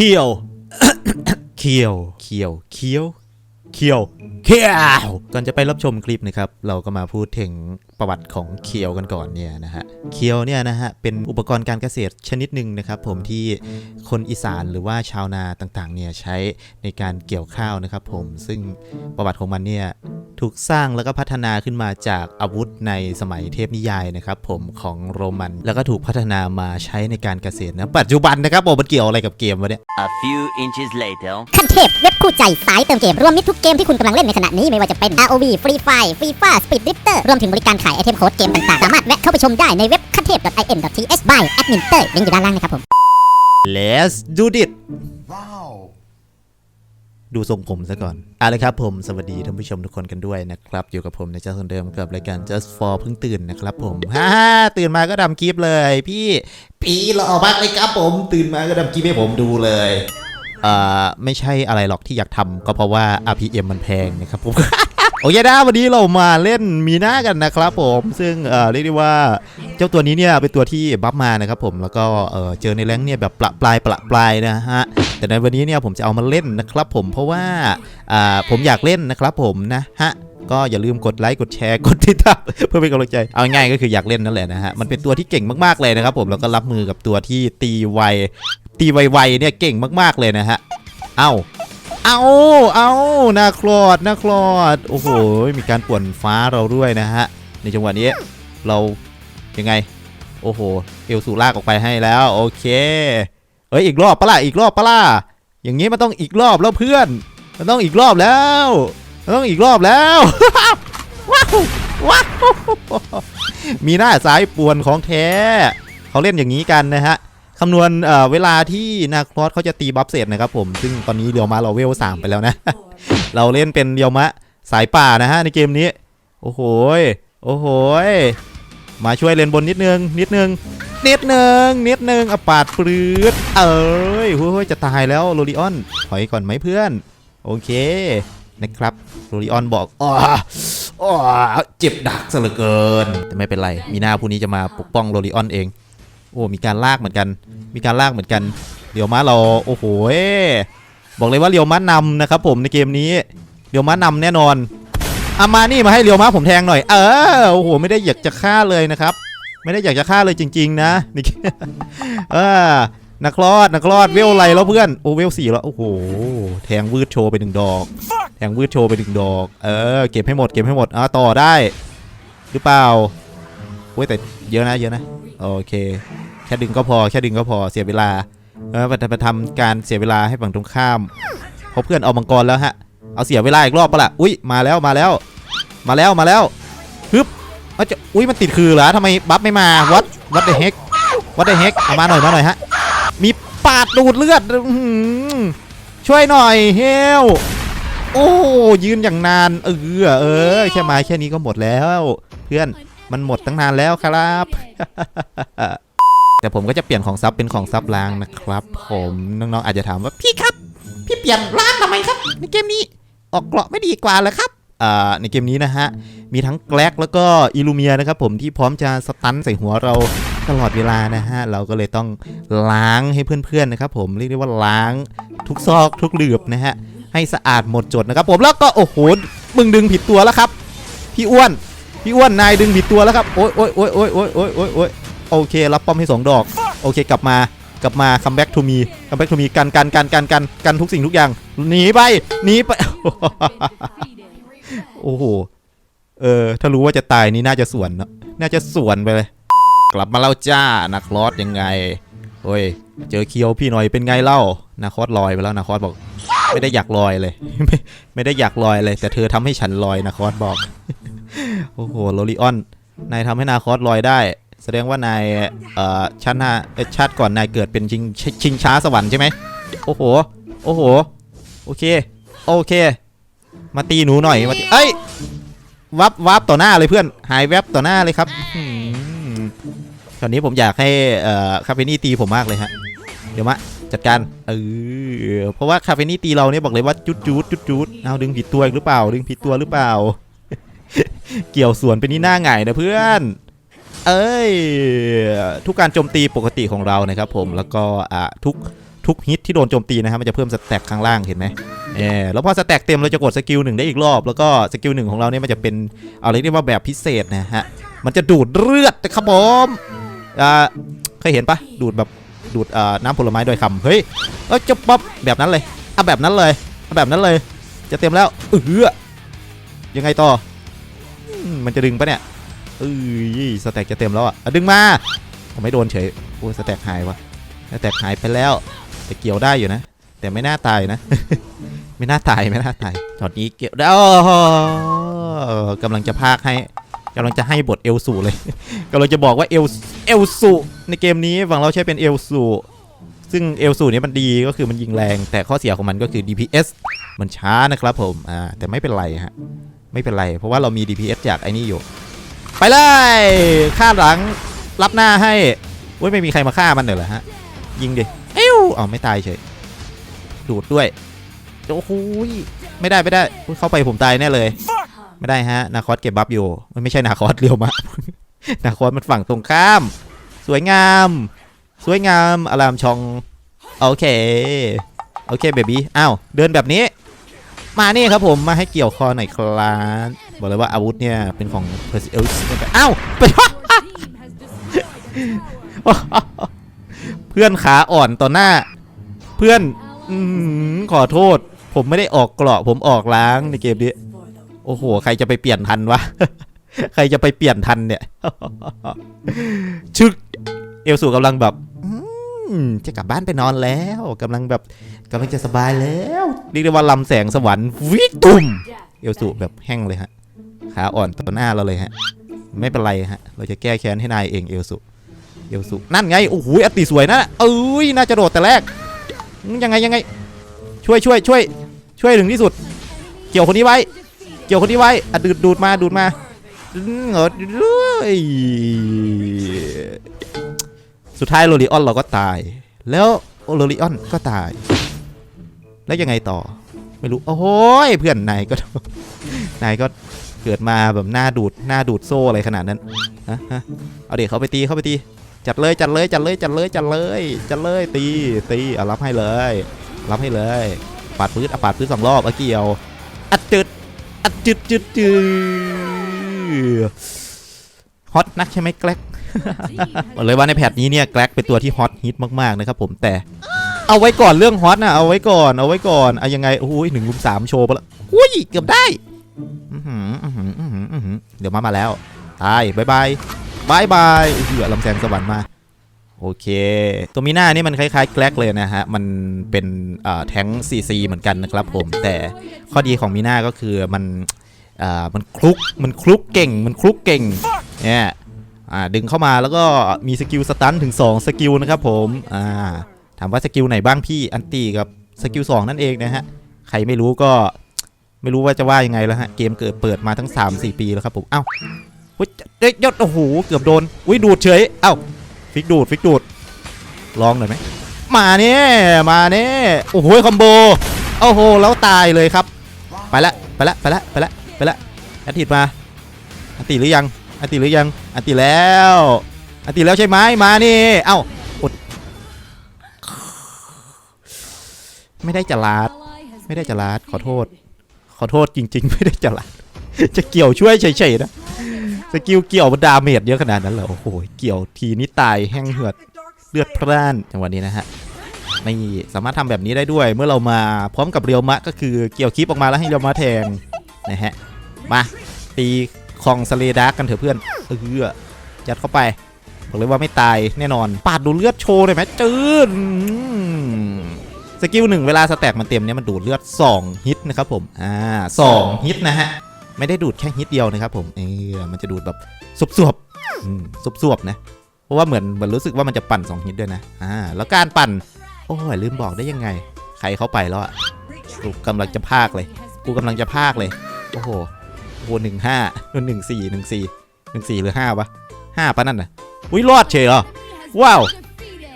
คียว เคียว เคียว เคียว เคียวเคียวก่อนจะไปรับชมคลิปนะครับเราก็มาพูดถึงประวัติของเคียวกันก่อนเนี่ยนะฮะเคียวเนี่ยนะฮะเป็นอุปกรณ์การเกษตรชนิดหนึ่งนะครับผมที่คนอีสานหรือว่าชาวนาต่างๆเนี่ยใช้ในการเกี่ยวข้าวนะครับผมซึ่งประวัติของมันเนี่ยถูกสร้างแล้วก็พัฒนาขึ้นมาจากอาวุธในสมัยเทพนิยายนะครับผมของโรมัน แล้วก็ถูกพัฒนามาใช้ในการเกษตรนะปัจจุบันนะครับผมมันเกี่ยวอะไรกับเกมวะเนี่ย A few inches later. ขั้นเทพเว็บคู่ใจสายเติมเกมรวมมิตรทุกเกมที่คุณกำลังเล่นในขณะนี้ไม่ว่าจะเป็น ROV Free Fire FIFA Speed Drifter รวมถึงบริการขายไอเทมโค้ดเกมต่างๆ สามารถแวะเข้าไปชมได้ในเว็บขั้นเทพ .in.th by admin เตอร์ลิงก์อยู่ด้านล่างนะครับผม Let's do it ดูทรงผมซะก่อนเอาเลยครับผมสวัสดีท่านผู้ชมทุกคนกันด้วยนะครับ อยู่กับผมในเจ้าคนเดิมกับรายการ just for เพิ่งตื่นนะครับผมฮ่าตื่นมาก็ดำคลิปเลย พี่ปีหล่อมากเลยครับผม ตื่นมาก็ดำคลิปให้ผมดูเลยเอ่อ ไม่ใช่อะไรหรอกที่อยากทำก็เพราะว่า RPM มันแพงนะครับผมโอเคนะวันนี้เรามาเล่นมีหน้ากันนะครับผมซึ่งเรียกได้ว่าเจ้าตัวนี้เนี่ยเป็นตัวที่บัฟมานะครับผมแล้วก็เจอในแรงเนี่ยแบบประปลายประปลายนะฮะแต่ในวันนี้เนี่ยผมจะเอามาเล่นนะครับผมเพราะว่าผมอยากเล่นนะครับผมนะฮะก็อย่าลืมกดไลค์กดแชร์กดติดตามเพื่อเป็นกำลังใจเอาง่ายก็คืออยากเล่นนั่นแหละนะฮะมันเป็นตัวที่เก่งมากๆเลยนะครับผมแล้วก็รับมือกับตัวที่ตีไว ตีไวๆเนี่ยเก่งมากๆเลยนะฮะ เอ้า เอาเอานาคลอดนาคลอด โอ้โห มีการป่วนฟ้าเราด้วยนะฮะ ในจังหวะนี้เรายังไง โอ้โห เอลสูลากออกไปให้แล้ว โอเคเอ้ย อีกรอบปะล่ะ อีกรอบปะล่ะ อย่างนี้มันต้องอีกรอบแล้วเพื่อน มันต้องอีกรอบแล้วมันต้องอีกรอบแล้ว ว้าวว้าวมีหน้าสายป่วนของแท้ เขาเล่นอย่างนี้กันนะฮะ คำนวณเอ่อเวลาที่นาคลอสเขาจะตีบัฟเสร็จนะครับผม ซึ่งตอนนี้เรียวมะเราเวลสามไปแล้วนะ เราเล่นเป็นเรียวมะสายป่านะฮะในเกมนี้ โอ้โห โอ้โห มาช่วยเลนบนนิดนึง นิดนึง นิดนึง นิดนึงอปาดปลืดเอ้ยโอ้ยจะตายแล้วโรลิออน ถอยก่อนไหมเพื่อน โอเค นะครับ โรลิออนบอกอ้ออ้อเจ็บดักซะเหลือเกิน แต่ไม่เป็นไร มีหน้าผู้นี้จะมาปกป้องโรลิออนเอง โอ้มีการลากเหมือนกัน มีการลากเหมือนกันเดี๋ยวม้าเราโอ้โหบอกเลยว่าเรียวม้านำนะครับผมในเกมนี้เรียวม้านำแน่นอนอามานี่มาให้เรียวม้าผมแทงหน่อย เออโอ้โหไม่ได้อยากจะฆ่าเลยนะครับ ไม่ได้อยากจะฆ่าเลยจริง ๆ นะนี่เออนักรอดนักรอดเวลไรแล้วเพื่อนโอ้เวลสี่แล้วโอ้โหแทงวืดโชว์ไปหนึ่งดอก แทงวืดโชว์ไปหนึ่งดอก เออเก็บให้หมดเก็บให้หมดอะต่อได้ หรือเปล่า อ้ยแต่เยอะนะเยอะนะโอเค แค่ดึงก็พอแค่ดึงก็พอเสียเวลาเออไปทำการเสียเวลาให้ฝั่งตรงข้ามเพราะเพื่อนเอามังกรแล้วฮะเอาเสียเวลาอีกรอบปะล่ะอุ้ยมาแล้วมาแล้ว มาแล้วมาแล้วฮึบเอาจะอุ้ยมันติดคือเหรอทำไมบัฟไม่มาวัดวัดเดเฮกวัดเดเฮกเอามาหน่อยมาหน่อยฮะมีปาดดูดเลือดอช่วยหน่อยเฮลโอ้ยืนอย่างนานเออเออแค่มาแค่นี้ก็หมดแล้ว เพื่อน มันหมดตั้งนานแล้วครับ แต่ผมก็จะเปลี่ยนของซับเป็นของซับล้างนะครับ ผมน้องๆอาจจะถามว่าพี่ครับ พี่เปลี่ยนล้างทำไมครับ ในเกมนี้ออกเกราะไม่ดีกว่าเหรอครับอ่าในเกมนี้นะฮะ มีทั้งแกลกแล้วก็อิลูเมียนะครับผมที่พร้อมจะสตันใส่หัวเราตลอดเวลานะฮะ เราก็เลยต้องล้างให้เพื่อนๆนะครับผมเรียกได้ว่าล้างทุกซอกทุกหลืบนะฮะ ให้สะอาดหมดจดนะครับผมแล้วก็โอ้โหมึงดึงผิดตัวแล้วครับ พี่อ้วน พี่อ้วนนายดึงผิดตัวแล้วครับโอ๊ยโอ๊ยโอ๊ยโอ๊ยโอ๊ยโอ๊ยโอ๊ยโอ๊ยโอเครับป้อมให้สองดอกโอเคกลับมากลับมาคัมแบ็กทูมีคัมแบ็กทูมีกันกันกันกันกันกันทุกสิ่งทุกอย่างหนีไปหนีไปโอ้โหเออถ้ารู้ว่าจะตายนี่น่าจะสวนเนอะน่าจะสวนไปเลย กลับมาแล้วจ้านักลอดยังไงโอ้ยเจอเคียวพี่หน่อยเป็นไงเล่านาคอสลอยไปแล้วนาคอสบอก ไม่ได้อยากลอยเลย ไม่ไม่ได้อยากลอยเลย แต่เธอทำให้ฉันลอยนาคอสบอก โอ้โหโรลิออน นายทำให้นาคอสลอยได้ แสดงว่านายเอ่อชาติหน้าเอ่อชาติก่อนนายเกิดเป็นชิงชิชิงช้าสวรรค์ใช่ไหมโอ้โห โอ้โห โอเค โอเค มาตีหนูหน่อย มาตีเอ้ย วับวับต่อหน้าเลยเพื่อน หายแวบต่อหน้าเลยครับอื้อหือตอนนี้ผมอยากให้เอ่อคาเฟนี่ตีผมมากเลยฮะ เดี๋ยวมาจัดการ เออ เพราะว่าคาเฟนี่ตีเราเนี่ยบอกเลยว่าจุดจุดจุดจุดเอาดึงผิดตัวอีกหรือเปล่า ดึงผิดตัวหรือเปล่า เกี่ยวสวนเป็นนี่หน้าหงนะเพื่อน เอ้ย ทุกการโจมตีปกติของเรานะครับผมแล้วก็อะทุกทุกฮิตที่โดนโจมตีนะฮะมันจะเพิ่มสแต็กข้างล่างเห็นไหมเออแล้วพอสแต็กเต็มเราจะกดสกิลหนึ่งได้อีกรอบ แล้วก็สกิลหนึ่งของเราเนี่ยมันจะเป็นเอาเรียกได้ว่าแบบพิเศษนะฮะมันจะดูดเลือดนะครับผมอ่าเคยเห็นปะดูดแบบดูดอ่าน้ำผลไม้โดยคำเฮ้ยเออจะป๊อบแบบนั้นเลยเอาแบบนั้นเลยเอาแบบนั้นเลย จะเต็มแล้วเออยังไงต่อ มันจะดึงปะเนี่ยเอ้ยสแต็กจะเต็มแล้วอะดึงมาผมไม่โดนเฉยโอ้สแต็กหายวะสแต็กหายไปแล้ว แต่เกี่ยวได้อยู่นะ แต่ไม่น่าตายนะ ไม่น่าตายไม่น่าตายตอนนี้เกี่ยวได้กำลังจะพากให้กำลังจะให้บทเอลสูเลยกำลังจะบอกว่าเอลเอลสูในเกมนี้ฝั่งเราใช้เป็นเอลสูซึ่งเอลสูนี้มันดีก็คือมันยิงแรง แต่ข้อเสียของมันก็คือ DPS มันช้านะครับผมอ่าแต่ไม่เป็นไรฮะ ไม่เป็นไร เพราะว่าเรามี DPS จากไอ้นี่อยู่ ไปเลยฆ่าหลังรับหน้าให้เว้ยไม่มีใครมาฆ่ามันเลยเหรอฮะ ยิงดิ เอ้วเอาไม่ตายเฉย ดูดด้วยโอ้โหยไม่ได้ไม่ได้ เข้าไปผมตายแน่เลย ไม่ได้ฮะ นาคอสเก็บบัฟอยู่ มันไม่ใช่นาคอสเรียวมะ นาคอสมันฝั่งตรงข้าม สวยงาม สวยงามอารามชอง โอเค โอเคเบบี้ อ้าว เดินแบบนี้ มานี่ครับผมมาให้เกี่ยวคอหน่อยครับบอกเลยว่าอาวุธเนี่ยเป็นของเพอร์ซิเอลอ้าวไปเพื่อนขาอ่อนต่อหน้า เพื่อนอขอโทษ ผมไม่ได้ออกเกราะผมออกล้างในเกมนี้โอ้โห ใครจะไปเปลี่ยนทันวะ ใครจะไปเปลี่ยนทันเนี่ยชึกเอลสูกำลังแบบ จะกลับบ้านไปนอนแล้วกำลังแบบกำลังจะสบายแล้วเรียกได้ว่าลำแสงสวรรค์วิตุมเอลสูแบบแห้งเลยฮะขาอ่อนต่อหน้าเราเลยฮะ ไม่เป็นไรฮะ เราจะแก้แค้นให้นายเองเอลสุเอลสุนั่นไงโอ้โหอติสวยนะเอ้ยน่าจะโดดแต่แรกอืมยังไงยังไง ช่วยช่วยช่วย ช่วยถึงที่สุด เกี่ยวคนนี้ไว้ เกี่ยวคนนี้ไว้อะดูดดูดมาดูดมาอืมเหรอเอ้ย สุดท้ายโรลิออนเราก็ตาย แล้วโรลิออนก็ตาย แล้วยังไงต่อ ไม่รู้ โอ้โหยเพื่อนนายก็นายก็เกิดมาแบบหน้าดูดหน้าดูดโซ่อะไรขนาดนั้นฮะฮะเอาเด็กเขาไปตีเขาไปตี จัดเลยจัดเลยจัดเลยจัดเลยจัดเลยจัดเลยตีตีเอารับให้เลย รับให้เลยปาดพื้นอะปาดพื้นสองรอบเอาเกี่ยวอัดจึดอัดจึดจึดจึด ฮอตนักใช่ไหมแกลกบอกเลยว่าในแพทนี้เนี่ยแกลกเป็นตัวที่ฮอตฮิตมากๆนะครับผมแต่เอาไว้ก่อนเรื่องฮอตนะเอาไว้ก่อนเอาไว้ก่อนเอายังไงโอ้ยหนึ่งรุมสามโชว์ไปแล้วอุ้ยเกือบได้อื้อหืออื้อหืออื้อหืออื้อหือเดี๋ยวมามาแล้วตายบายบายบายบายเหือลำแสงสวรรค์มาโอเค ตัวมีหน้านี่มันคล้ายๆแกลกเลยนะฮะ มันเป็นอ่าแท้ง CC เหมือนกันนะครับผม แต่ข้อดีของมีหน้าก็คือมันอ่ามันคลุก มันคลุกเก่ง มันคลุกเก่ง เนี่ยอ่าดึงเข้ามาแล้วก็มีสกิลสตันถึง 2 สกิลนะครับผมอ่าถามว่าสกิลไหนบ้างพี่อันตีกับสกิล2นั่นเองนะฮะใครไม่รู้ก็ไม่รู้ว่าจะว่ายังไงแล้วฮะเกมเกิดเปิดมาทั้ง 3-4 ปีแล้วครับผมเอ้าเฮ้ยเด็กยศโอ้โหเกือบโดนอุ้ยดูดเฉยเอ้าฟิกดูดฟิกดูดลองหน่อยไหมมาเนี่ยมาเนี่ยโอ้โหคอมโบโอ้โหแล้วตายเลยครับ ไปละไปละไปละไปละไปละอันติดมาอันติหรือยัง อันติหรือยังอันติแล้วอันติแล้วใช่ไหมมานี่เอ้าอดไม่ได้จะลาด ไม่ได้จะลาดขอโทษ ขอโทษจริง ๆ ไม่ได้จะลาดจะเกี่ยวช่วยเฉยๆนะสกิลเกี่ยวมันดาเมจเยอะขนาดนั้นเหรอโอ้โหเกี่ยวทีนี้ตายแห้งเหือดเลือดพร่านจังหวะนี้นะฮะไม่สามารถทำแบบนี้ได้ด้วย เมื่อเรามาพร้อมกับเรียวมะก็คือเกี่ยวคลิปออกมาแล้วให้เรียวมะแทงนะฮะมาตี คองสเลดาร์กกันเถอะเพื่อนเออยัดเข้าไปบอกเลยว่าไม่ตายแน่นอน ปาดดูเลือดโชว์หน่อยไหมจืดสกิลหนึ่งเวลาสแต็กมันเต็มเนี่ยมันดูดเลือด 2 ฮิตนะครับผม อ่าสองฮิตนะฮะ ไม่ได้ดูดแค่ฮิตเดียวนะครับผม เออมันจะดูดแบบสวบๆอืมสวบๆนะ เพราะว่าเหมือนเหมือนรู้สึกว่ามันจะปั่น 2 ฮิตด้วยนะ อ่า แล้วการปั่น โอ้ยลืมบอกได้ยังไง ใครเข้าไปแล้วอะกูกำลังจะพากเลย กูกำลังจะพากเลย โอ้โห อ้โหนึ่งห้าหนึ่งสี่หนึ่งสี่หนึ่งสี่หรือห้าวะห้าปะนั่นน่ะอุ้ยรอดเฉยเหรอว้าว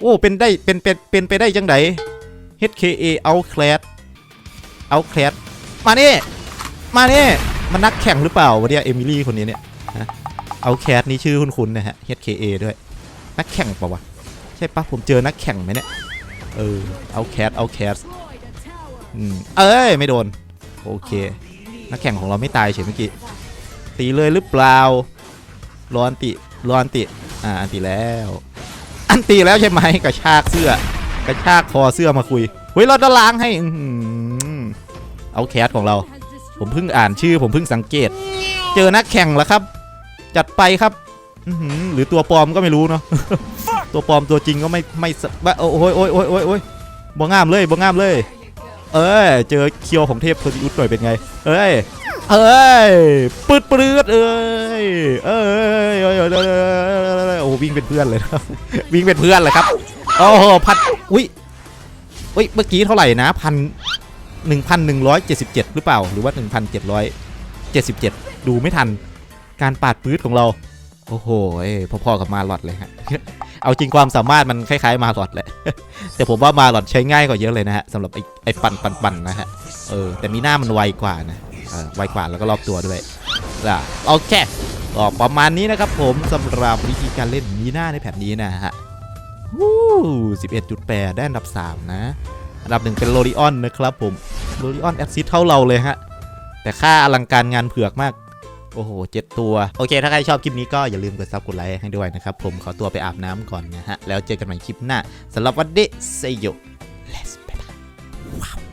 โอ้เป็นได้เป็นเป็นเป็นไปได้จังได HKA Outclass Outclass มานี่มานี่มันนักแข่งหรือเปล่าวะเนี่ยเอมิลี่คนนี้เนี่ยฮะ Outclass นี่ชื่อคุ้นๆนะฮะ HKA ด้วย นักแข่งเปล่าวะใช่ปะผมเจอนักแข่งไหมเนี่ยเออเอาแคสเอาแคสอืมเอ้ย ไม่โดน โอเค นักแข่งของเราไม่ตายเฉยเมื่อกี้ ตีเลยหรือเปล่ารออันติรออันติ อ่า อันติแล้ว อันติแล้วใช่ไหมกระชากเสื้อ กระชากคอเสื้อมาคุย เฮ้ย เราจะล้างให้เอาแคสของเรา ผมเพิ่งอ่านชื่อ ผมเพิ่งสังเกต เจอนักแข่งแล้วครับ จัดไปครับหรือตัวปลอมก็ไม่รู้เนาะ ตัวปลอมตัวจริงก็ไม่ไม่โอ้ยโอ้ยโอ้ยโอ้ยโอ้ยบ่งามเลยบ่งามเลย เอ้ย เจอเคียวของเทพโทซิอุสหน่อยเป็นไง เอ้ย เอ้ยปืดปืดเอ้ย เอ้ยเอ้ยโอ้วิ่งเป็นเพื่อนเลยครับ วิ่งเป็นเพื่อนเลยครับ โอ้โหพันอุ้ยอุ้ย เมื่อกี้เท่าไหร่นะพันหนึ่งพันหนึ่งร้อยเจ็ดสิบเจ็ดหรือเปล่า หรือว่าหนึ่งพันเจ็ดร้อยเจ็ดสิบเจ็ดดูไม่ทัน การปาดปืดของเรา โอ้โหพอๆกับมาหลอดเลยฮะ เอาจริงความสามารถมันคล้ายๆมาหลอดแหละ แต่ผมว่ามาหลอดใช้ง่ายกว่าเยอะเลยนะฮะสำหรับไอ้ไอ้ปันปันปันนะฮะ เออ แต่มีหน้ามันไวกว่านะออไวกว่าแล้วก็รอบตัวด้วยอะโอเคก็ประมาณนี้นะครับผมสำหรับวิธีการเล่นมีหน้าในแผ่นนี้นะฮะวู้11.8ได้อันดับ3นะอันดับหนึ่งเป็นโลริออนนะครับผมโลริออนแอคซิสเท่าเราเลยฮะแต่ค่าอลังการงานเผือกมาก โอ้โหเจ็ดตัว โอเค ถ้าใครชอบคลิปนี้ก็อย่าลืมกดซับกดไลค์ให้ด้วยนะครับ ผมขอตัวไปอาบน้ำก่อนนะฮะ แล้วเจอกันใหม่คลิปหน้าสำหรับวันนี้เซโย let's ว้าว